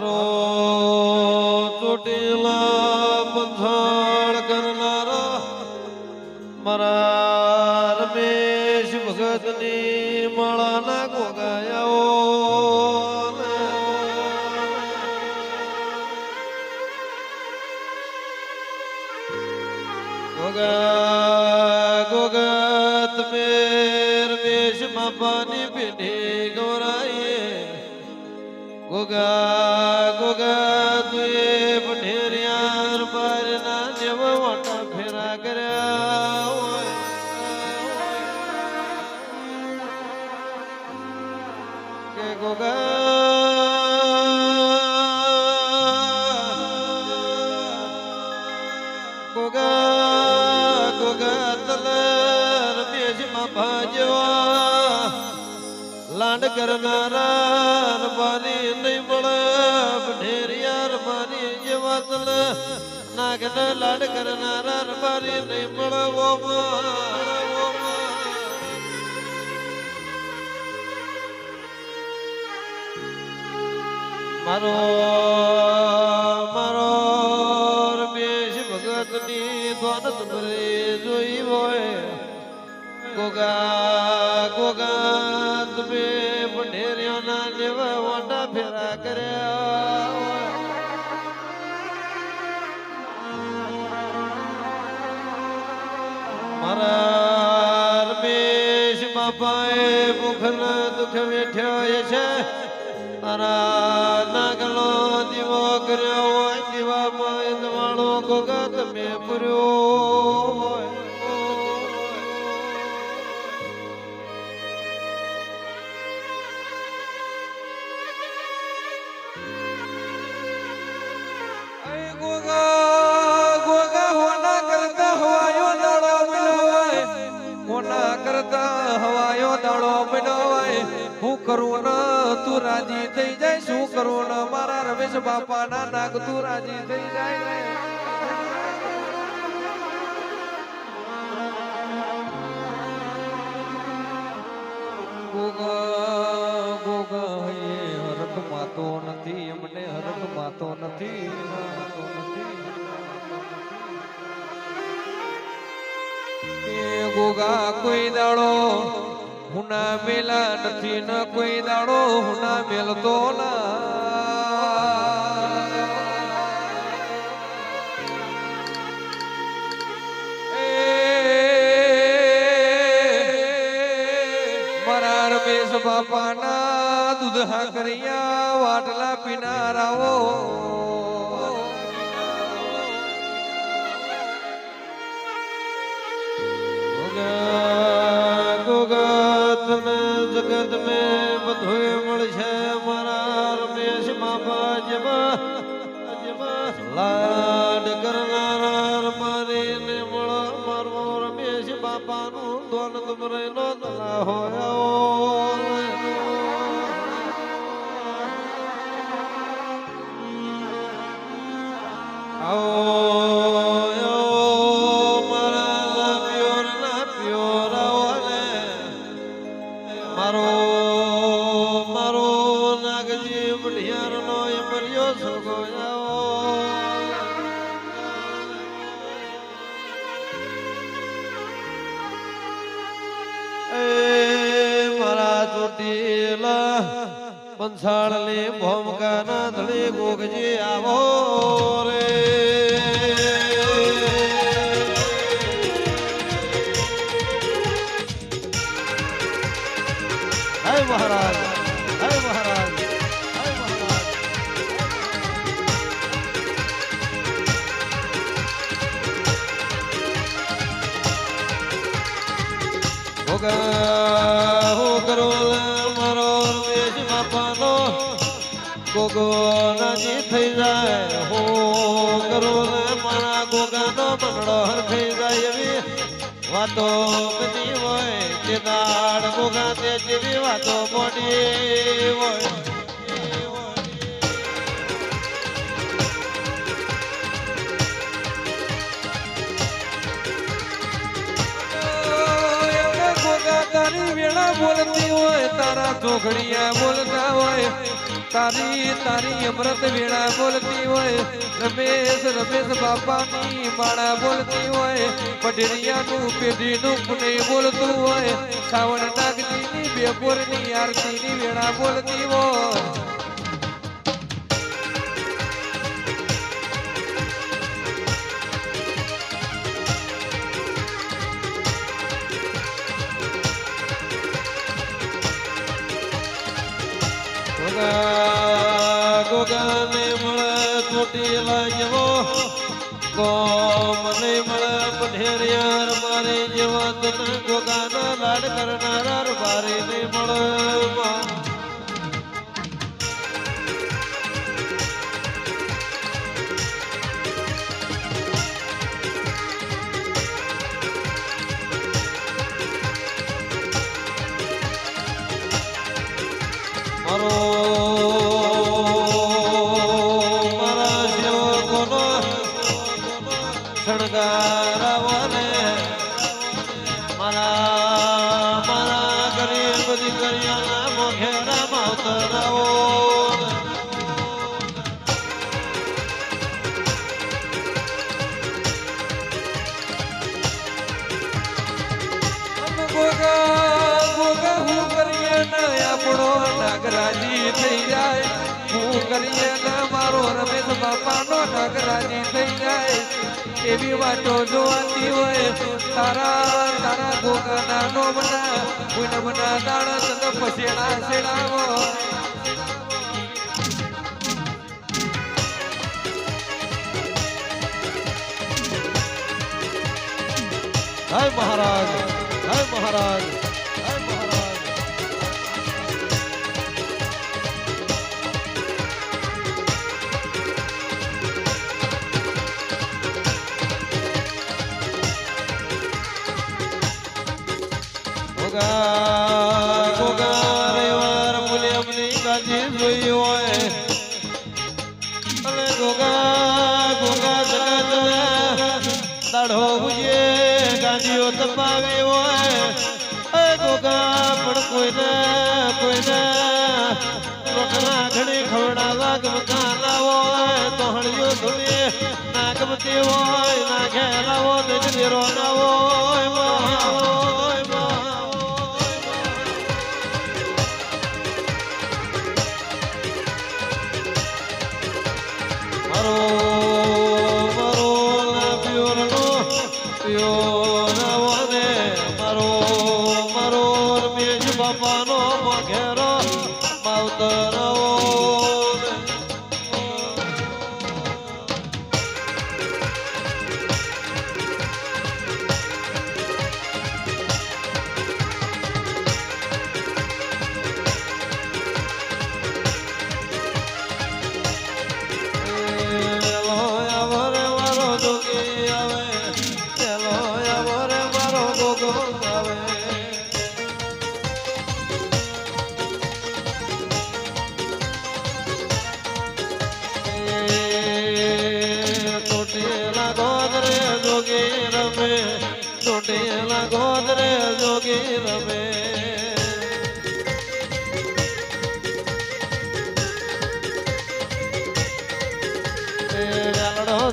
મારો ચોટીલા પંથાળ કરનારા, મારા રમેશ ભગતની માળાના ગોગાયાઓ ગોગા ગોગા, તમે રમેશ બાપાની પેઢી ગૌરાઈએ. ગોગા નાગને લાડ કરનારા રબારી ને મળવો. મારો મારો રમેશ ભગતની દ્વારત ભરે જોઈ હોય ગોગા ગોગા, તમે પઢેરિયાના જેવા વાંડા ફેરા કર્યા દુઃખ વેઠ્યો છે. નાગલો દીવો કર્યો હોય દીવામાં દવાળો ગોગત તમે પૂર્યો હોય. કરતા હું કરું ન, તું રાજી થઈ જાય. શું કરું ન, મારા રમેશ બાપા ના નાગ, તું રાજી થઈ જાય. ગોગા ગોગા, હે હરખ માતો નથી એમને હરખ માતો નથી. માતો ગોગા, કોઈ દાડો હુના મેલા નથી ન કોઈ દાડો, હુના મેલતો ના. મારા રમેશ બાપાના દૂધ હાકરિયા વાટલા પીનારાઓ. જગત મે બધું મળશે મારા રમેશ બાપા જેવા. લાડ કરનારા મારી ને મળ મારો રમેશ બાપાનું દોન તુમરે નો હોયા મારો મારો નાગજી બઢિયાર નો એ મર્યો સગો મારા ચોટીલા પંસાળ ને ભોમકા ના ધળી ગોગજી આવો. કરો મારો રમેશ બાપાનો ગોગો નાજી થઈ જાય, હો કરો મારા ગોગાનો મંડળો થઈ જાય એવી વાતો બધી હોય. તે દાડ ગોગા તે જેવી વાતો મોડી હોય. તારી હોય, તારા ચોઘડિયા બોલતા હોય, તારી તારી અમૃત વેળા બોલતી હોય, રમેશ રમેશ બાપાની માળા બોલતી હોય પઢેરિયાનું પેઢીનું પુણે બોલતું હોય, શ્રાવણ નાગજીની બેપોરની આરતીની વેળા બોલતી હોય. ગોગા ગોગાને મળે ચોટીલા જેવો ગોમને મળે પઢેરિયાર મારે જેવા તને ગોગાના લાડ કરનારા શણગારાવને મારા મારા ગરીબ દીકરીઓના મોઘેરા માવતરાઓ નાગરાજી થઈ જાય એવી વાતો જોવાતી હોય. તારા તારા ગોગા નો બના બના દાડા તને પછેડા છેડાવો હાય મહારાજ હાય મહારાજ. ગોગા ગોગા જગત દાઢો બુજે ગાંધીઓ તપાવી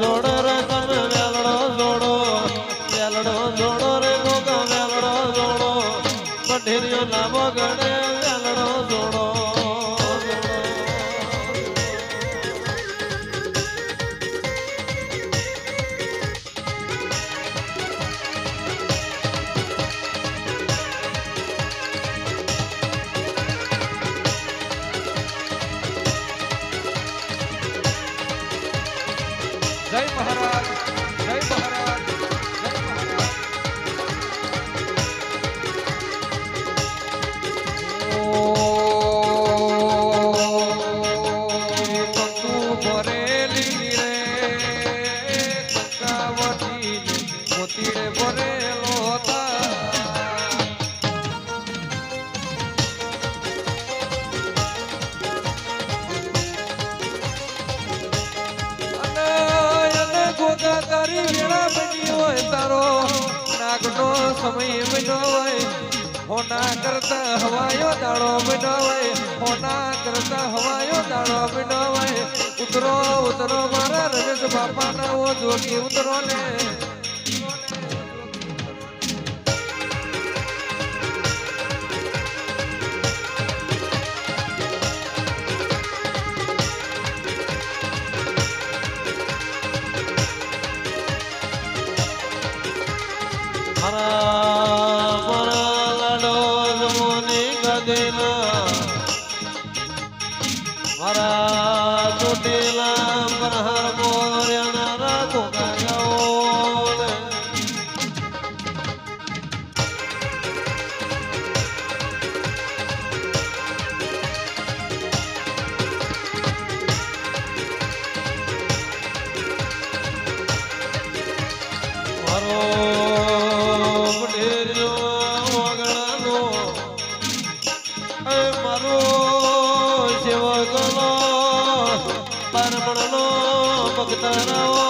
જોડો રે તમે વેલડો જોડો વેલડો જોડો રે લાંબો ગણે નાગનો સમય બન્યો હોય હોના કરતા હવાયો દાડો બનાવાય હોના કરતા હવાયો દાડો બનાવાય ઉતરો ઉતરો મારા રમેશ બાપાના ઓ જોગી ઉતરો ને Hare